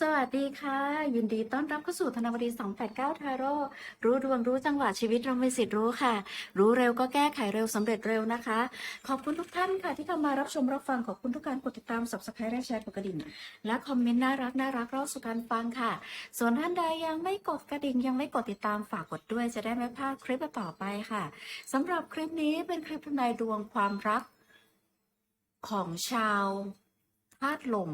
สวัสดีค่ะ ยินดีต้อนรับเข้าสู่ธนวดี 289 ทาโร่รู้ดวงรู้จังหวะชีวิตเราไม่สิทธิ์รู้ค่ะ รู้เร็วก็แก้ไขเร็วสำเร็จเร็วนะคะ ขอบคุณทุกท่านค่ะที่เข้ามารับชมรับฟังขอบคุณทุกการกดติดตาม subscribe และแชร์กดกระดิ่ง และคอมเมนต์น่ารักน่ารักรอบสู่การฟังค่ะ ส่วนท่านใดยังไม่กดกระดิ่งยังไม่กดติดตามฝากกดด้วยจะได้ไม่พลาดคลิปต่อไปค่ะสำหรับคลิปนี้เป็นคลิปทำนายดวงความรัก ของชาวธาตุลม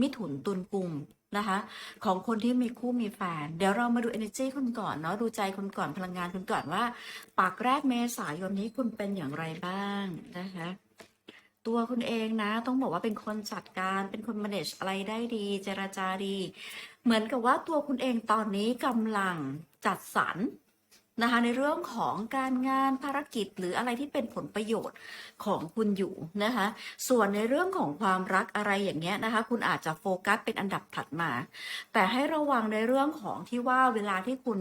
มิถุนตุลกุมนะคะ ของคนที่มีคู่มีแฟน เดี๋ยวเรามาดู energy คุณก่อนเนาะดูใจคุณก่อนพลังงานคุณก่อนว่า ปากแรกเมษายนนี้คุณเป็นอย่างไรบ้างนะคะตัวคุณเองนะต้องบอกว่าเป็นคนจัดการเป็นคน manage อะไรได้ดี เจรจาดี เหมือนกับว่าตัวคุณเองตอนนี้กำลังจัดสรร นะคะในเรื่องของการงานภารกิจหรืออะไรที่เป็นผลประโยชน์ของคุณอยู่นะคะส่วนในเรื่องของความรักอะไรอย่างเงี้ยนะคะคุณอาจจะโฟกัสเป็นอันดับถัดมา แต่ให้ระวังในเรื่องของที่ว่าเวลาที่คุณ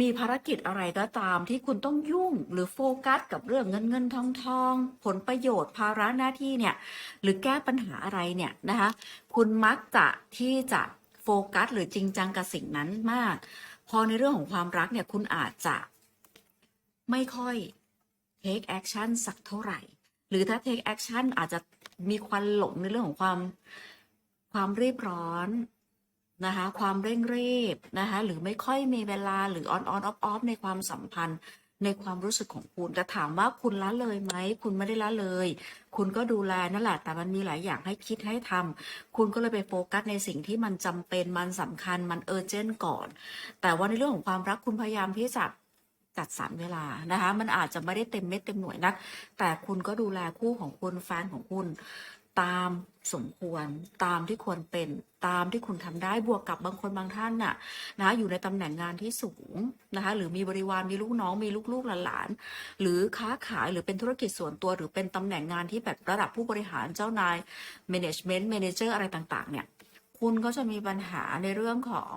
มีภารกิจอะไรก็ตามที่คุณต้องยุ่งหรือโฟกัสกับเรื่องเงินเงินทองทอง ผลประโยชน์ภาระหน้าที่เนี่ยหรือแก้ปัญหาอะไรเนี่ยนะคะคุณมักจะที่จะโฟกัสหรือจริงจังกับสิ่งนั้นมาก พอในเรื่องของความรักเนี่ยคุณอาจจะไม่ค่อย take action สักเท่าไหร่ หรือถ้า take action อาจจะมีควันหลงในเรื่องของความความรีบร้อนนะคะความเร่งรีบนะคะหรือไม่ค่อยมีเวลาหรือ on on off off ในความสัมพันธ์ ในความรู้สึกของคุณแต่ถามว่าคุณละเลยไหม คุณไม่ได้ละเลย คุณก็ดูแลนั่นแหละ แต่มันมีหลายอย่างให้คิดให้ทำคุณก็เลยไปโฟกัสในสิ่งที่มันจำเป็นมันสำคัญมันเออเจนก่อน แต่ว่าในเรื่องของความรักคุณพยายามที่จะจัดสรรเวลานะคะ มันอาจจะไม่ได้เต็มเม็ดเต็มหน่วยนัก แต่คุณก็ดูแลคู่ของคุณแฟนของคุณ ตามสมควรตามที่ควรเป็นตามที่คุณทำได้บวกกับบางคนบางท่านน่ะนะอยู่ในตำแหน่งงานที่สูงนะคะหรือมีบริวารมีลูกน้องมีลูกๆหลานหรือค้าขายหรือเป็นธุรกิจส่วนตัว หรือเป็นตำแหน่งงานที่แบบระดับผู้บริหารเจ้านาย management manager อะไรต่างๆเนี่ยคุณก็จะมีปัญหาในเรื่องของ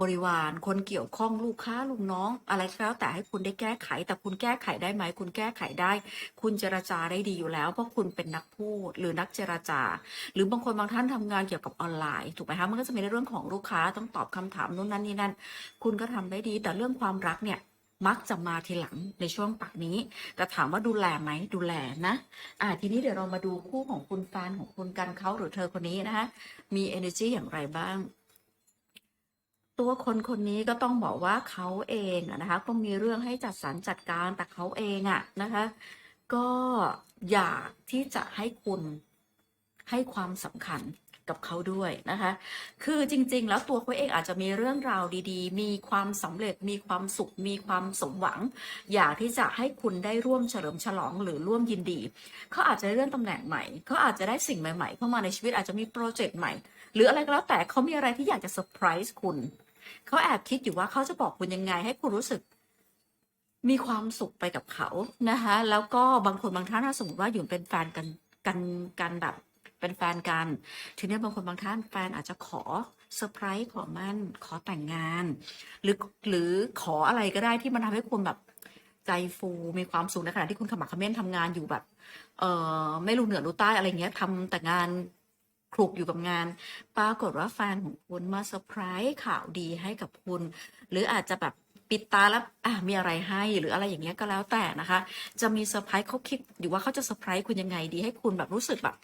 บริวารคนเกี่ยวข้องลูกค้าลูกน้อง อะไรก็แล้วแต่ให้คุณได้แก้ไข แต่คุณแก้ไขได้ไหม คุณแก้ไขได้ คุณเจรจาได้ดีอยู่แล้ว เพราะคุณเป็นนักพูดหรือนักเจรจา หรือบางคนบางท่านทำงานเกี่ยวกับออนไลน์ถูกไหมคะมันก็จะมีในเรื่องของลูกค้าต้องตอบคำถามนู้นนั่นนี่นั่นคุณก็ทำได้ดี แต่เรื่องความรักเนี่ยมักจะมาทีหลังในช่วงปักนี้ แต่ถามว่าดูแลไหมดูแลนะ อ่าทีนี้เดี๋ยวเรามาดูคู่ของคุณแฟนของคุณกันเขาหรือเธอคนนี้นะคะมี energy อย่างไรบ้าง ตัวคนคนนี้ก็ต้องบอกว่าเขาเองนะคะก็มีเรื่องให้จัดสรรจัดการแต่เขาเองอะนะคะ ก็อยากที่จะให้คุณให้ความสำคัญกับเขาด้วยนะคะ คือจริง ๆ แล้วตัวเขาเองอาจจะมีเรื่องราวดีๆ มีความสำเร็จ มีความสุข มีความสมหวัง อยากที่จะให้คุณได้ร่วมเฉลิมฉลองหรือร่วมยินดี เขาอาจจะเลื่อนตำแหน่งใหม่ เขาอาจจะได้สิ่งใหม่ ๆ เข้ามาในชีวิตอาจจะมีโปรเจกต์ใหม่ หรืออะไรก็แล้วแต่เขามีอะไรที่อยากจะเซอร์ไพรส์คุณ เขาแอบคิดอยู่ว่าเขาจะบอกคุณยังไง ให้คุณรู้สึก มีความสุขไปกับเขานะคะแล้วก็บางคนบางท่านถ้าสมมติว่าอยู่เป็นแฟนกันกันกันแบบเป็นแฟนกัน ทีนี้บางคนบางท่านแฟนอาจจะขอเซอร์ไพรส์ขอมั่นขอแต่งงาน หรือหรือขออะไรก็ได้ที่มันทำให้คุณแบบใจฟูมีความสุขในขณะที่คุณขมักขม้นทำงานอยู่แบบ เออไม่รู้เหนือรู้ใต้อะไรเงี้ยทำแต่งาน คลุกอยู่กับงาน ปรากฏว่าแฟนของคุณมาเซอร์ไพรส์ข่าวดีให้กับคุณ หรืออาจจะแบบปิดตาแล้วอะมีอะไรให้หรืออะไรอย่างเงี้ยก็แล้วแต่นะคะ จะมีเซอร์ไพรส์เขาคิดอยู่ว่าเขาจะเซอร์ไพรส์คุณยังไงดีให้คุณแบบรู้สึกแบบ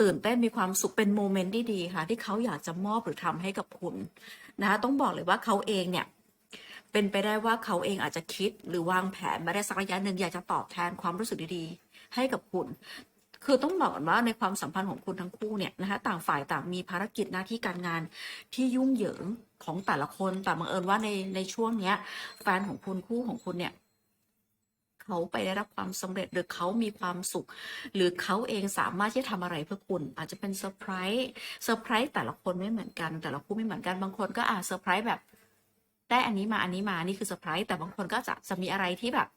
ตื่นเต้นมีความสุขเป็นโมเมนต์ที่ดีค่ะ ที่เขาอยากจะมอบหรือทำให้กับคุณนะคะต้องบอกเลยว่าเขาเองเนี่ยเป็นไปได้ว่าเขาเองอาจจะคิดหรือวางแผนมาได้สักระยะหนึ่งอยากจะตอบแทนความรู้สึกดีๆ ให้กับคุณ คือต้องบอกก่อนว่าในความสัมพันธ์ของคุณทั้งคู่เนี่ยนะคะต่างฝ่ายต่างมีภารกิจหน้าที่การงานที่ยุ่งเหยิงของแต่ละคนแต่บังเอิญว่าในในช่วงเนี้ย แฟนของคุณคู่ของคุณเนี่ยเขาไปได้รับความสำเร็จหรือเขามีความสุข หรือเขาเองสามารถที่จะทำอะไรเพื่อคุณ อาจจะเป็นเซอร์ไพรส์เซอร์ไพรส์แต่ละคนไม่เหมือนกัน แต่ละคู่ไม่เหมือนกันบางคนก็อาจเซอร์ไพรส์แบบ ได้อันนี้มาอันนี้มานี่คือเซอร์ไพรส์แต่บางคนก็จะจะมีอะไรที่แบบ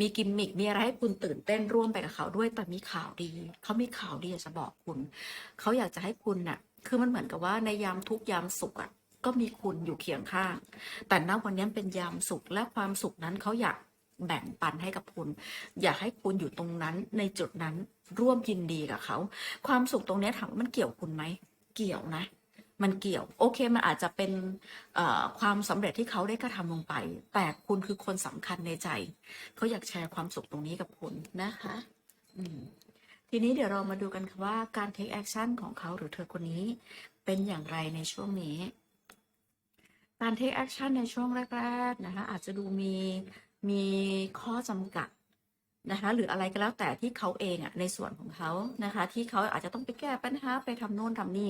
มีกิมมิคมีอะไรให้คุณตื่นเต้นร่วมไปกับเขาด้วยแต่มีข่าวดีเขามีข่าวดีอยากจะบอกคุณเขาอยากจะให้คุณน่ะ คือมันเหมือนกับว่าในยามทุกยามสุขอะก็มีคุณอยู่เคียงข้าง แต่ณวันนี้เป็นยามสุขและความสุขนั้นเขาอยากแบ่งปันให้กับคุณ อยากให้คุณอยู่ตรงนั้นในจุดนั้นร่วมยินดีกับเขา ความสุขตรงเนี้ยถามว่ามันเกี่ยวคุณไหม เกี่ยวนะ มันเกี่ยว โอเค มันอาจจะเป็นความสำเร็จที่เขาได้กระทำลงไป แต่คุณคือคนสำคัญในใจ เขาอยากแชร์ความสุขตรงนี้กับคุณนะคะทีนี้เดี๋ยวเรามาดูกันค่ะว่าการ take action ของเขาหรือเธอคนนี้ เป็นอย่างไรในช่วงนี้ การ take action ในช่วงแรก ๆ นะคะอาจจะดูมีมีข้อจำกัด นะคะหรืออะไรก็แล้วแต่ที่เขาเองอะในส่วนของเขานะคะ ที่เขาอาจจะต้องไปแก้ปัญหาไปทำโน่นทำนี่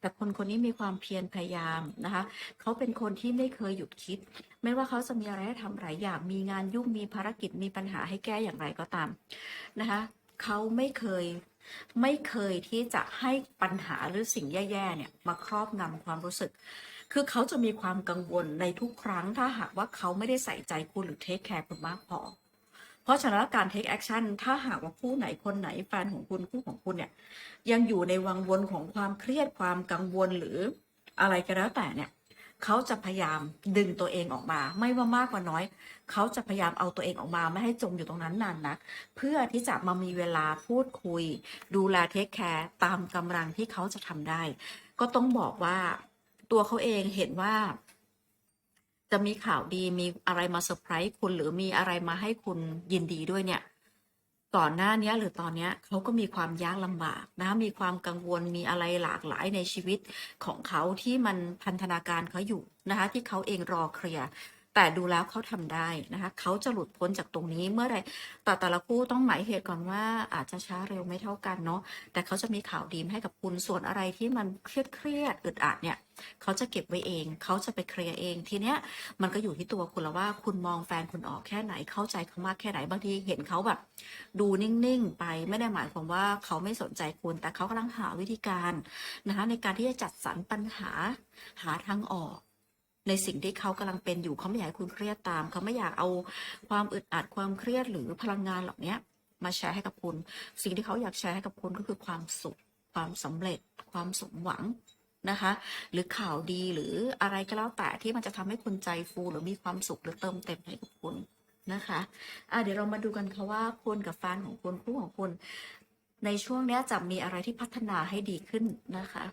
แต่คนคนนี้มีความเพียรพยายามนะคะเขาเป็นคนที่ไม่เคยหยุดคิด ไม่ว่าเขาจะมีอะไรให้ทำหลายอย่างมีงานยุ่งมีภารกิจมีปัญหาให้แก้อย่างไรก็ตามนะคะเขาไม่เคยไม่เคยที่จะให้ปัญหาหรือสิ่งแย่ๆเนี่ยมาครอบงำความรู้สึก คือเขาจะมีความกังวลในทุกครั้งถ้าหากว่าเขาไม่ได้ใส่ใจคุณหรือเทคแคร์คุณมากพอ เพราะฉะนั้นการ take action ถ้าหากว่าคู่ไหนคนไหนแฟนของคุณคู่ของคุณเนี่ยยังอยู่ในวังวนของความเครียดความกังวลหรืออะไรก็แล้วแต่เนี่ยเขาจะพยายามดึงตัวเองออกมา ไม่ว่ามากกว่าน้อย เขาจะพยายามเอาตัวเองออกมาไม่ให้จมอยู่ตรงนั้นนานนัก เพื่อที่จะมามีเวลาพูดคุย ดูแลเทคแคร์ตามกำลังที่เขาจะทำได้ ก็ต้องบอกว่าตัวเขาเองเห็นว่า จะมีข่าวดีมีอะไรมาเซอร์ไพรส์คุณหรือมีอะไรมาให้คุณยินดีด้วยเนี่ย ก่อนหน้านี้หรือตอนนี้เขาก็มีความยากลำบากนะมีความกังวลมีอะไรหลากหลายในชีวิตของเขาที่มันพันธนาการเขาอยู่นะคะที่เขาเองรอเคลียร์ แต่ดูแล้วเขาทำได้นะคะเขาจะหลุดพ้นจากตรงนี้เมื่อใดแต่แต่ละคู่ต้องหมายเหตุก่อนว่าอาจจะช้าเร็วไม่เท่ากันเนาะแต่เขาจะมีข่าวดีให้กับคุณส่วนอะไรที่มันเครียดเครียดอึดอัดเนี่ยเขาจะเก็บไว้เอง เขาจะไปเคลียร์เอง ทีเนี้ยมันก็อยู่ที่ตัวคุณแล้วว่า คุณมองแฟนคุณออกแค่ไหน เข้าใจเขามากแค่ไหน บางทีเห็นเขาแบบ ดูนิ่งๆไป ไม่ได้หมายความว่าเขาไม่สนใจคุณ แต่เขากำลังหาวิธีการนะคะในการที่จะจัดสรรปัญหา หาทางออก ในสิ่งที่เขากำลังเป็นอยู่เขาไม่อยากให้คุณเครียดตาม เขาไม่อยากเอาความอึดอัดความเครียดหรือพลังงานเหล่านี้มาแชร์ให้กับคุณ สิ่งที่เขาอยากแชร์ให้กับคุณก็คือความสุข ความสำเร็จ ความสมหวังนะคะ หรือข่าวดีหรืออะไรก็แล้วแต่ที่มันจะทำให้คุณใจฟูหรือมีความสุขหรือเติมเต็มให้กับคุณนะคะะเดี๋ยวเรามาดูกันค่ะว่าคุณกับแฟนของคุณคู่ของคุณ ในช่วงนี้จะมีอะไรที่พัฒนาให้ดีขึ้นนะคะ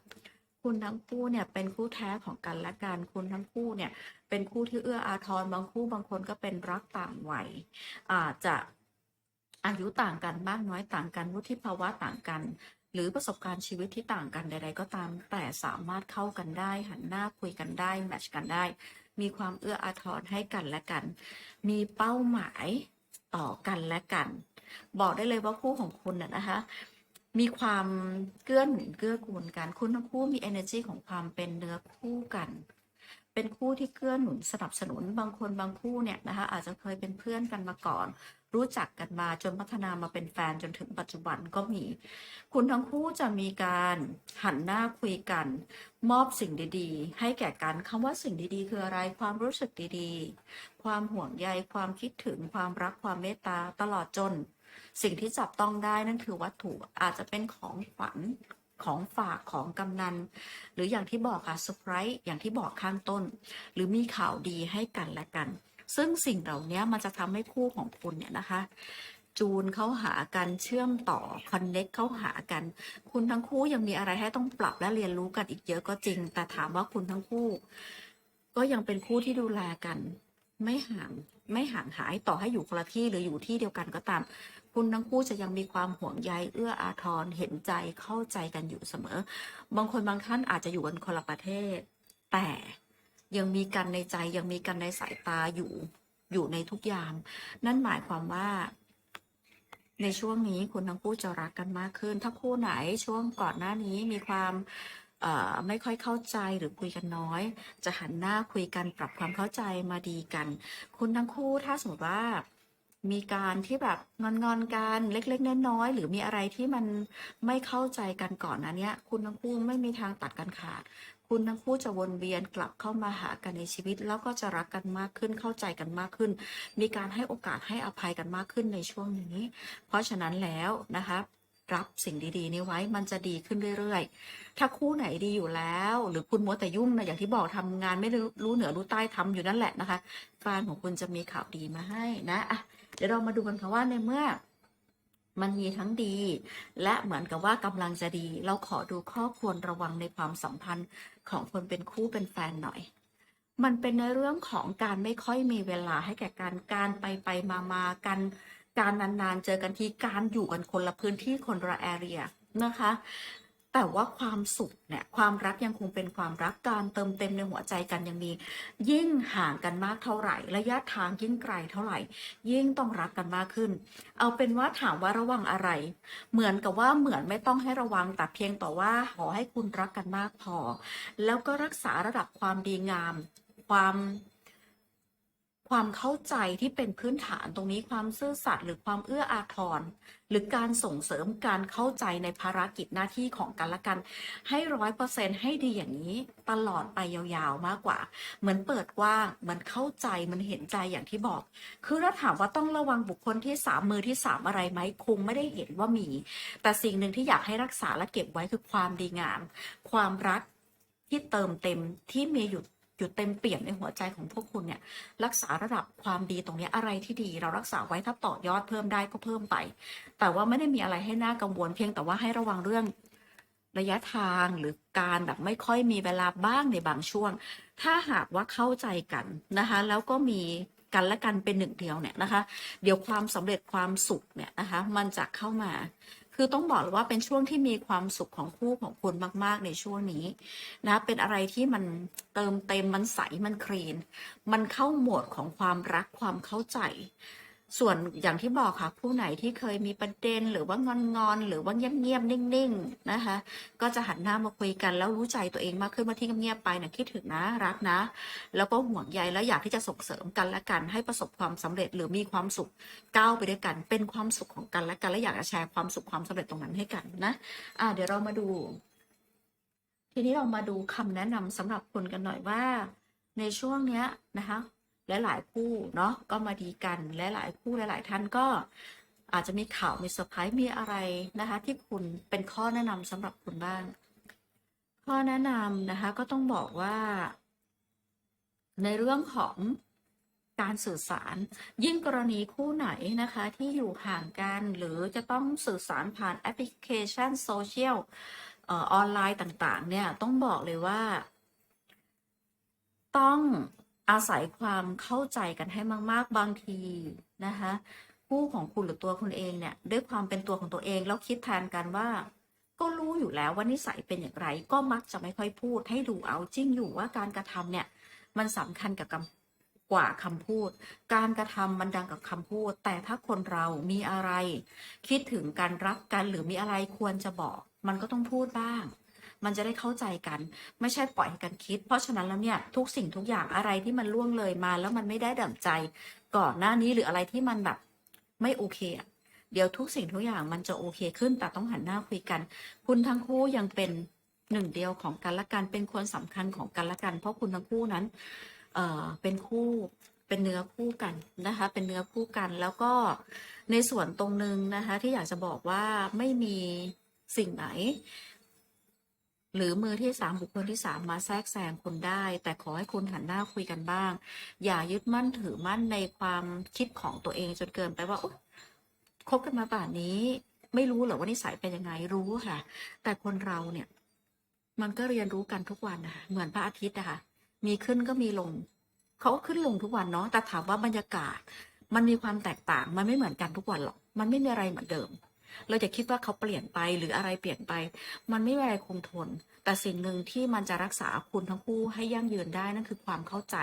คุณทั้งคู่เนี่ยเป็นคู่แท้ของกันและกันคุณทั้งคู่เนี่ยเป็นคู่ที่เอื้ออาทรบางคู่บางคนก็เป็นรักต่างวัยอาจจะอายุต่างกันมากน้อยต่างกันวุฒิภาวะต่างกัน หรือประสบการณ์ชีวิตที่ต่างกันใด ๆ ก็ตามแต่สามารถเข้ากันได้ หันหน้าคุยกันได้แมทชกันได้ มีความเอื้ออาทรให้กันและกัน มีเป้าหมายต่อกันและกัน บอกได้เลยว่าคู่ของคุณน่ะนะคะ มีความเกื้อหนุนเกื้อกูลกันคุณทั้งคู่มี energy ของความเป็นเนื้อคู่กัน เป็นคู่ที่เกื้อหนุนสนับสนุนบางคนบางคู่เนี่ยนะคะอาจจะเคยเป็นเพื่อนกันมาก่อน รู้จักกันมาจนพัฒนามาเป็นแฟนจนถึงปัจจุบันก็มี คุณทั้งคู่จะมีการหันหน้าคุยกัน มอบสิ่งดีๆ ให้แก่กันคำว่าสิ่งดีๆ คืออะไรความรู้สึกดีๆ ความห่วงใยความคิดถึงความรักความเมตตาตลอดจน สิ่งที่จับต้องได้นั่นคือวัตถุอาจจะเป็นของขวัญของฝากของกำนัน หรืออย่างที่บอกค่ะเซอร์ไพรส์อย่างที่บอกข้างต้น หรือมีข่าวดีให้กันและกัน ซึ่งสิ่งเหล่านี้มันจะทำให้คู่ของคุณเนี่ยนะคะ จูนเข้าหากันเชื่อมต่อคอนเน็กเข้าหากัน คุณทั้งคู่ยังมีอะไรให้ต้องปรับและเรียนรู้กันอีกเยอะก็จริง แต่ถามว่าคุณทั้งคู่ ก็ยังเป็นคู่ที่ดูแลกัน ไม่ห่างไม่ห่างหายต่อให้อยู่คนละที่หรืออยู่ที่เดียวกันก็ตาม คุณทั้งคู่จะยังมีความห่วงใยเอื้ออาทรเห็นใจเข้าใจกันอยู่เสมอ บางคนบางท่านอาจจะอยู่กันคนละประเทศ แต่ยังมีกันในใจยังมีกันในสายตาอยู่อยู่ในทุกยาม นั่นหมายความว่า ในช่วงนี้คุณทั้งคู่จะรักกันมากขึ้น ถ้าคู่ไหนช่วงก่อนหน้านี้มีความไม่ค่อยเข้าใจหรือคุยกันน้อย จะหันหน้าคุยกันปรับความเข้าใจมาดีกัน คุณทั้งคู่ถ้าสมมติว่า มีการที่แบบงอนๆกันเล็กๆน้อยๆหรือมีอะไรที่มันไม่เข้าใจกันก่อนนะเนี้ยคุณทั้งคู่ไม่มีทางตัดกันขาด คุณทั้งคู่จะวนเวียนกลับเข้ามาหากันในชีวิต แล้วก็จะรักกันมากขึ้นเข้าใจกันมากขึ้น มีการให้โอกาสให้อภัยกันมากขึ้นในช่วงนี้ เพราะฉะนั้นแล้วนะคะรับสิ่งดีๆนี้ไว้มันจะดีขึ้นเรื่อยๆ ถ้าคู่ไหนดีอยู่แล้ว หรือคุณมัวแต่ยุ่งนะอย่างที่บอกทำงานไม่รู้รู้เหนือรู้ใต้ทำอยู่นั่นแหละนะคะแฟนของคุณจะมีข่าวดีมาให้นะอะ เดี๋ยวเรามาดูกันค่ะว่าในเมื่อมันมีทั้งดี และเหมือนกับว่ากำลังจะดี เราขอดูข้อควรระวังในความสัมพันธ์ของคนเป็นคู่เป็นแฟนหน่อย มันเป็นในเรื่องของการไม่ค่อยมีเวลาให้แก่การการไปไปมามากันการนานๆเจอกันทีการอยู่กันคนละพื้นที่คนละแอเรียนะคะ แต่ว่าความสุขเนี่ยความรักยังคงเป็นความรักการเติมเต็มในหัวใจกันยังมียิ่งห่างกันมากเท่าไหร่ ระยะทางยิ่งไกลเท่าไหร่ ยิ่งต้องรักกันมากขึ้น เอาเป็นว่าถามว่าระวังอะไร เหมือนกับว่าเหมือนไม่ต้องให้ระวังแต่เพียงแต่ว่าขอให้คุณรักกันมากพอ แล้วก็รักษาระดับความดีงาม ความ ความเข้าใจที่เป็นพื้นฐานตรงนี้ความซื่อสัตย์หรือความเอื้ออาทร หรือการส่งเสริมการเข้าใจในภารกิจหน้าที่ของกันและกัน ให้ร้อยเปอร์เซ็นให้ดีอย่างนี้ตลอดไปยาวๆมากกว่า เหมือนเปิดกว้างมันเข้าใจมันเห็นใจอย่างที่บอก คือถ้าถามว่าต้องระวังบุคคลที่สามมือที่สามอะไรไหมคงไม่ได้เห็นว่ามี แต่สิ่งหนึ่งที่อยากให้รักษาและเก็บไว้คือความดีงาม ความรักที่เติมเต็มที่มีอยู่ อยู่เต็มเปี่ยมในหัวใจของพวกคุณเนี่ยรักษาระดับความดีตรงนี้อะไรที่ดีเรารักษาไว้ถ้าต่อยอดเพิ่มได้ก็เพิ่มไป แต่ว่าไม่ได้มีอะไรให้น่ากังวลเพียงแต่ว่าให้ระวังเรื่องระยะทางหรือการแบบไม่ค่อยมีเวลาบ้างในบางช่วง ถ้าหากว่าเข้าใจกันนะคะ แล้วก็มีกันและกันเป็นหนึ่งเดียวเนี่ยนะคะ เดี๋ยวความสำเร็จความสุขเนี่ยนะคะ มันจะเข้ามา คือต้องบอกเลยว่าเป็นช่วงที่มีความสุขของคู่ของคุณมาก ๆ ในช่วงนี้นะ เป็นอะไรที่มันเติมเต็มมันใสมันคลีน มันเข้าโหมดของความรักความเข้าใจ ส่วนอย่างที่บอกค่ะ ผู้ไหนที่เคยมีประเด็นหรือว่างอนงอนหรือว่าเงียบๆนิ่งๆนะคะ ก็จะหันหน้ามาคุยกันแล้วรู้ใจตัวเองมากขึ้นว่าที่เงียบไปนะคิดถึงนะรักนะ แล้วก็ห่วงใยแล้วอยากที่จะส่งเสริมกันและกัน ให้ประสบความสำเร็จหรือมีความสุขก้าวไปด้วยกัน เป็นความสุขของกันและกันและอยากจะแชร์ความสุขความสำเร็จตรงนั้นให้กันนะอ่าเดี๋ยวเรามาดู ทีนี้เรามาดูคำแนะนำสำหรับคุณกันหน่อยว่า ในช่วงเนี้ยนะคะ และหลายคู่เนาะก็มาดีกันและหลายคู่หลายๆท่านก็อาจจะมีข่าวมีเซอร์ไพรส์มีอะไรนะคะ ที่คุณเป็นข้อแนะนำสำหรับคุณบ้าง ข้อแนะนำนะคะก็ต้องบอกว่า ในเรื่องของการสื่อสาร ยิ่งกรณีคู่ไหนนะคะ ที่อยู่ห่างกันหรือจะต้องสื่อสารผ่านแอปพลิเคชันโซเชียลออนไลน์ต่าง ๆ เนี่ย ต้องบอกเลยว่า ต้อง อาศัยความเข้าใจกันให้มาก ๆ บางทีนะคะคู่ของคุณหรือตัวคุณเองเนี่ย ด้วยความเป็นตัวของตัวเองแล้วคิดแทนกันว่า ก็รู้อยู่แล้วว่านิสัยเป็นอย่างไร ก็มักจะไม่ค่อยพูดให้ดูเอาจริงอยู่ว่าการกระทำเนี่ย มันสำคัญกับกว่าคำพูด การกระทำมันดังกับคำพูด แต่ถ้าคนเรามีอะไร คิดถึงการรักกันหรือมีอะไรควรจะบอก มันก็ต้องพูดบ้าง มันจะได้เข้าใจกัน ไม่ใช่ปล่อยให้กันคิด เพราะฉะนั้นแล้วเนี่ยทุกสิ่งทุกอย่างอะไรที่มันล่วงเลยมา แล้วมันไม่ได้ดั่งใจ ก่อนหน้านี้หรืออะไรที่มันแบบไม่โอเคอะเดี๋ยวทุกสิ่งทุกอย่างมันจะโอเคขึ้น แต่ต้องหันหน้าคุยกัน คุณทั้งคู่ยังเป็นหนึ่งเดียวของกันและกัน เป็นคนสำคัญของกันและกัน เพราะคุณทั้งคู่นั้น เอ่อ เป็นคู่ เป็นเนื้อคู่กันนะคะ เป็นเนื้อคู่กัน แล้วก็ในส่วนตรงนึงนะคะ ที่อยากจะบอกว่าไม่มีสิ่งไหน หรือมือที่สามบุคคลที่สามมาแทรกแซงคุณได้ แต่ขอให้คุณหันหน้าคุยกันบ้าง อย่ายึดมั่นถือมั่นในความคิดของตัวเองจนเกินไปว่าอุ๊ยคบกันมาป่านนี้ ไม่รู้เหรอว่านิสัยเป็นยังไงรู้ค่ะ แต่คนเราเนี่ย มันก็เรียนรู้กันทุกวันนะคะเหมือนพระอาทิตย์นะคะมีขึ้นก็มีลงเขาก็ขึ้นลงทุกวันเนาะแต่ถามว่าบรรยากาศ มันมีความแตกต่างมันไม่เหมือนกันทุกวันหรอก มันไม่มีอะไรเหมือนเดิม เราจะคิดว่าเขาเปลี่ยนไปหรืออะไรเปลี่ยนไป มันไม่มีอะไรคงทน แต่สิ่งหนึ่งที่มันจะรักษาคุณทั้งคู่ให้ยั่งยืนได้นั่นคือความเข้าใจ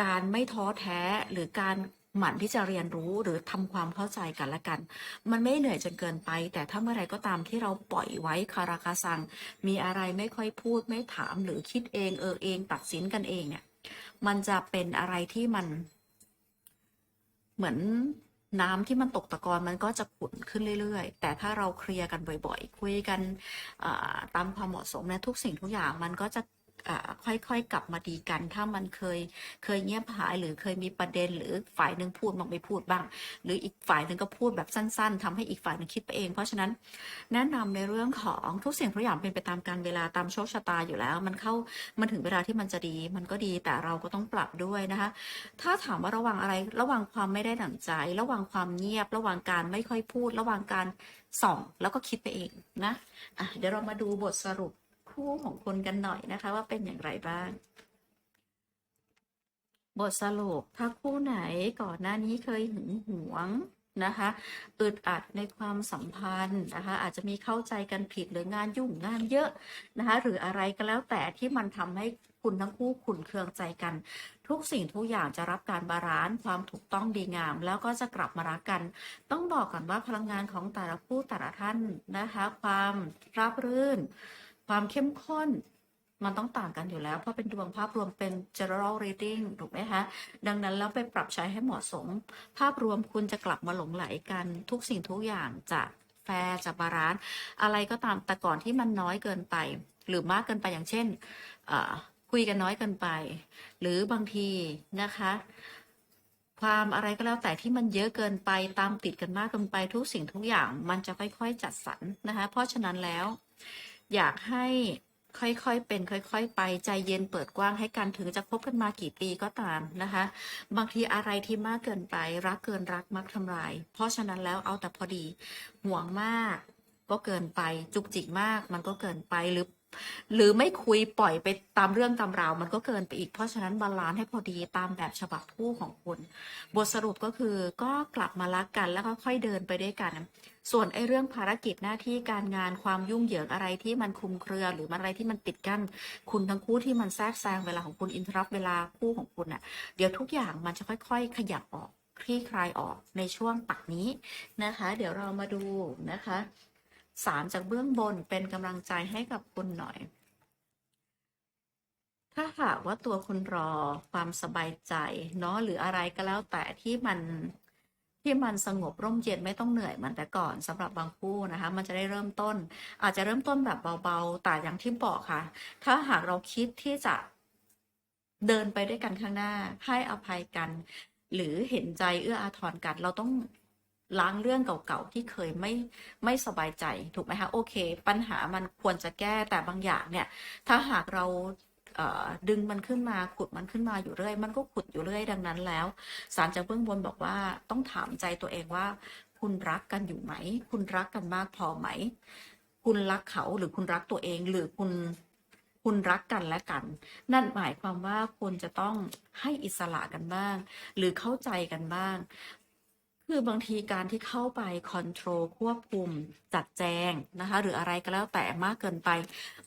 การไม่ท้อแท้หรือการหมั่นที่จะเรียนรู้หรือทำความเข้าใจกันและกัน มันไม่เหนื่อยจนเกินไป แต่ถ้าเมื่อไหรก็ตามที่เราปล่อยไว้คาราคาซัง มีอะไรไม่ค่อยพูดไม่ถามหรือคิดเองเออเองตัดสินกันเองเนี่ย มันจะเป็นอะไรที่มัน เหมือน น้ำที่มันตกตะกอนมันก็จะขุ่นขึ้นเรื่อย ๆ แต่ถ้าเราเคลียร์กันบ่อย ๆ คุยกันตามความเหมาะสมเนี่ยทุกสิ่งทุกอย่างมันก็จะ ค่อยๆ กลับมาดีกัน ถ้ามันเคยเคยเงียบหายหรือเคยมีประเด็น หรือฝ่ายหนึ่งพูดบางไม่พูดบ้าง หรืออีกฝ่ายหนึ่งก็พูดแบบสั้น ๆทำให้อีกฝ่ายหนึ่งคิดไปเอง เพราะฉะนั้นแนะนำในเรื่องของทุกสิ่งทุกอย่างเป็นไปตามการเวลาตามโชคชะตาอยู่แล้ว มันเข้ามันถึงเวลาที่มันจะดีมันก็ดีแต่เราก็ต้องปรับด้วยนะคะ ถ้าถามว่าระวังอะไรระวังความไม่ได้ดั่งใจ ระวังความเงียบ ระวังการไม่ค่อยพูด ระวังการส่องแล้วก็คิดไปเองนะะเดี๋ยวเรามาดูบทสรุป คู่ของคุณกันหน่อยนะคะ ว่าเป็นอย่างไรบ้าง บทสรุปถ้าคู่ไหนก่อนหน้านี้เคยหึงหวงนะคะอึดอัดในความสัมพันธ์นะคะ อาจจะมีเข้าใจกันผิดหรืองานยุ่งงานเยอะนะคะ หรืออะไรก็แล้วแต่ที่มันทำให้คุณทั้งคู่ขุนเคืองใจกัน ทุกสิ่งทุกอย่างจะรับการบาลานซ์ความถูกต้องดีงาม แล้วก็จะกลับมารักกัน ต้องบอกก่อนว่าพลังงานของแต่ละคู่แต่ละท่านนะคะ ความราบรื่น ความเข้มข้นมันต้องต่างกันอยู่แล้ว เพราะเป็นดวงภาพรวมเป็น general reading ถูกไหมคะดังนั้นแล้วไปปรับใช้ให้เหมาะสม ภาพรวมคุณจะกลับมาหลงไหลกันทุกสิ่งทุกอย่างจะแฟร์จะบาลานซ์อะไรก็ตามแต่ก่อนที่มันน้อยเกินไป หรือมากเกินไปอย่างเช่นคุยกันน้อยเกินไป หรือบางทีนะคะ ความอะไรก็แล้วแต่ที่มันเยอะเกินไปตามติดกันมากเกินไปทุกสิ่งทุกอย่าง มันจะค่อยๆจัดสรรนะคะ เพราะฉะนั้นแล้ว อยากให้ค่อยๆ เป็น ค่อย ๆ ไปใจเย็นเปิดกว้างให้กันถึงจะคบกันมากี่ปีก็ตามนะคะ บางทีอะไรที่มากเกินไป รักเกินรักมักทำลาย เพราะฉะนั้นแล้วเอาแต่พอดีห่วงมากก็เกินไปจุกจิกมากมันก็เกินไปหรือหรือไม่คุยปล่อยไปตามเรื่องตามราวมันก็เกินไปอีกเพราะฉะนั้นบาลานซ์ให้พอดีตามแบบฉบับคู่ของคุณ บทสรุปก็คือก็กลับมารักกันแล้วก็ค่อยเดินไปด้วยกัน ส่วนไอ้เรื่องภารกิจหน้าที่การงานความยุ่งเหยิงอะไรที่มันคลุมเครือ หรือมันอะไรที่มันปิดกั้นคุณทั้งคู่ที่มันแทรกแซงเวลาของคุณอินทรับเวลาคู่ของคุณน่ะเดี๋ยวทุกอย่างมันจะค่อย ๆ ขยับออกคลี่คลายออกในช่วงปักนี้นะคะ เดี๋ยวเรามาดูนะคะสารจากเบื้องบนเป็นกำลังใจให้กับคุณหน่อย ถ้าหากว่าตัวคุณรอความสบายใจเนาะหรืออะไรก็แล้วแต่ที่มัน ที่มันสงบร่มเย็นไม่ต้องเหนื่อยเหมือนแต่ก่อนสำหรับบางคู่นะคะ มันจะได้เริ่มต้น อาจจะเริ่มต้นแบบเบาๆแต่อย่างที่บอกค่ะ ถ้าหากเราคิดที่จะเดินไปด้วยกันข้างหน้าให้อภัยกัน หรือเห็นใจเอื้ออาทรกัน เราต้องล้างเรื่องเก่าๆที่เคยไม่ไม่สบายใจถูกไหมคะโอเค ปัญหามันควรจะแก้แต่บางอย่างเนี่ย ถ้าหากเรา ดึงมันขึ้นมาขุดมันขึ้นมาอยู่เรื่อย มันก็ขุดอยู่เรื่อยดังนั้นแล้วสารจากเบื้องบนบอกว่าต้องถามใจตัวเองว่า คุณรักกันอยู่ไหม คุณรักกันมากพอไหม คุณรักเขาหรือคุณรักตัวเองหรือคุณคุณรักกันและกัน นั่นหมายความว่าคุณจะต้องให้อิสระกันบ้าง หรือเข้าใจกันบ้าง คือบางทีการที่เข้าไปคอนโทรลควบคุมจัดแจงนะคะ หรืออะไรก็แล้วแต่มากเกินไป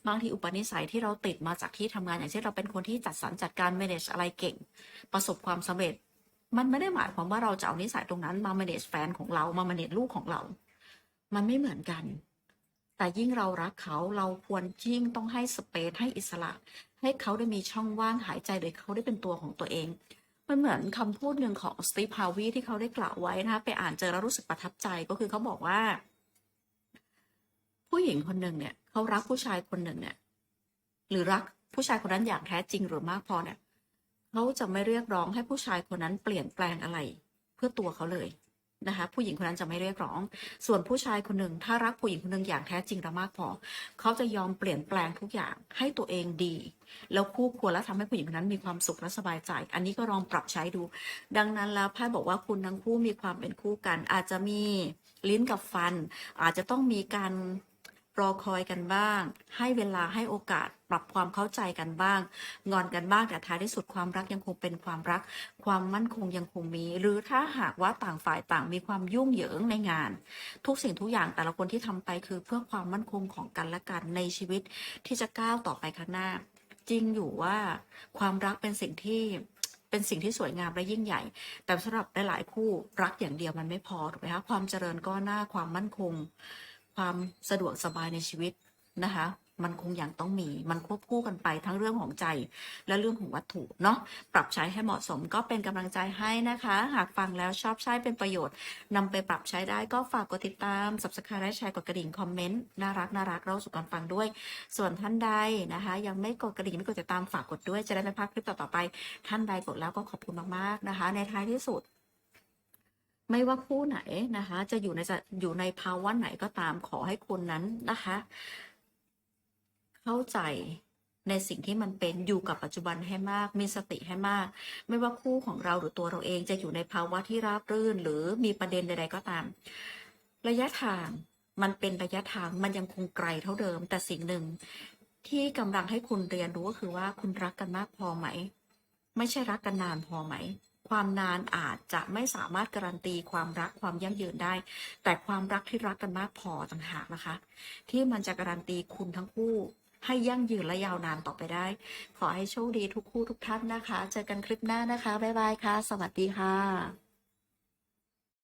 บางทีอุปนิสัยที่เราติดมาจากที่ทำงาน อย่างเช่นเราเป็นคนที่จัดสรรจัดการ manage อะไรเก่ง ประสบความสำเร็จ มันไม่ได้หมายความว่าเราจะเอานิสัยตรงนั้นมา manage แฟนของเรามา manage ลูกของเรา มันไม่เหมือนกัน แต่ยิ่งเรารักเขาเราควรยิ่งต้องให้สเปซให้อิสระ ให้เขาได้มีช่องว่างหายใจโดยเขาได้เป็นตัวของตัวเอง มันเหมือนคำพูดหนึ่งของสตีฟฮาวีที่เขาได้กล่าวไว้นะคะไปอ่านเจอแล้วรู้สึกประทับใจก็คือเขาบอกว่า ผู้หญิงคนหนึ่งเนี่ยเขารักผู้ชายคนหนึ่งเนี่ย หรือรักผู้ชายคนนั้นอย่างแท้จริงหรือมากพอเนี่ยเขาจะไม่เรียกร้องให้ผู้ชายคนนั้นเปลี่ยนแปลงอะไร เพื่อตัวเขาเลย นะคะผู้หญิงคนนั้นจะไม่เรียกร้อง ส่วนผู้ชายคนหนึ่งถ้ารักผู้หญิงคนหนึ่งอย่างแท้จริงและมากพอ เขาจะยอมเปลี่ยนแปลงทุกอย่างให้ตัวเองดี แล้วคู่ควรและทำให้ผู้หญิงคนนั้นมีความสุขและสบายใจ อันนี้ก็ลองปรับใช้ดู ดังนั้นแล้วไพ่บอกว่าคุณทั้งคู่มีความเป็นคู่กัน อาจจะมีลิ้นกับฟัน อาจจะต้องมีการ รอคอยกันบ้าง ให้เวลาให้โอกาสปรับความเข้าใจกันบ้าง งอนกันบ้างแต่ท้ายที่สุดความรักยังคงเป็นความรัก ความมั่นคงยังคงมี หรือถ้าหากว่าต่างฝ่ายต่างมีความยุ่งเหยิงในงาน ทุกสิ่งทุกอย่างแต่ละคนที่ทำไปคือเพื่อความมั่นคงของกันและกันในชีวิตที่จะก้าวต่อไปข้างหน้า จริงอยู่ว่าความรักเป็นสิ่งที่เป็นสิ่งที่สวยงามและยิ่งใหญ่ แต่สำหรับหลายๆคู่รักอย่างเดียวมันไม่พอถูกไหมคะความเจริญก้าวหน้าความมั่นคง ความสะดวกสบายในชีวิตนะคะ มันคงยังต้องมี มันควบคู่กันไปทั้งเรื่องของใจ และเรื่องของวัตถุเนาะ ปรับใช้ให้เหมาะสมก็เป็นกำลังใจให้นะคะ หากฟังแล้วชอบใช้เป็นประโยชน์นำไปปรับใช้ได้ก็ฝากกดติดตาม subscribe และแชร์กดกระดิ่งคอมเมนต์น่ารักน่ารักเราสู่การฟังด้วย ส่วนท่านใดนะคะ ยังไม่กดกระดิ่งไม่กดติดตามฝากกดด้วยจะได้ไม่พลาดคลิปต่อๆไป ท่านใดกดแล้วก็ขอบคุณมากๆนะคะ ในท้ายที่สุด ไม่ว่าคู่ไหนนะคะ จะอยู่ในจะอยู่ในภาวะไหนก็ตามขอให้คุณนั้นนะคะ เข้าใจในสิ่งที่มันเป็นอยู่กับปัจจุบันให้มาก มีสติให้มาก ไม่ว่าคู่ของเราหรือตัวเราเองจะอยู่ในภาวะที่ราบรื่น หรือมีประเด็นใดๆก็ตาม ระยะทางมันเป็นระยะทางมันยังคงไกลเท่าเดิม แต่สิ่งหนึ่งที่กำลังให้คุณเรียนรู้ก็คือว่าคุณรักกันมากพอไหม ไม่ใช่รักกันนานพอไหม ความนานอาจจะไม่สามารถการันตีความรักความยั่งยืนได้ แต่ความรักที่รักกันมากพอต่างหากนะคะ ที่มันจะการันตีคุณทั้งคู่ให้ยั่งยืนและยาวนานต่อไปได้ ขอให้โชคดีทุกคู่ทุกท่านนะคะ เจอกันคลิปหน้านะคะ บ๊ายบายค่ะ สวัสดีค่ะ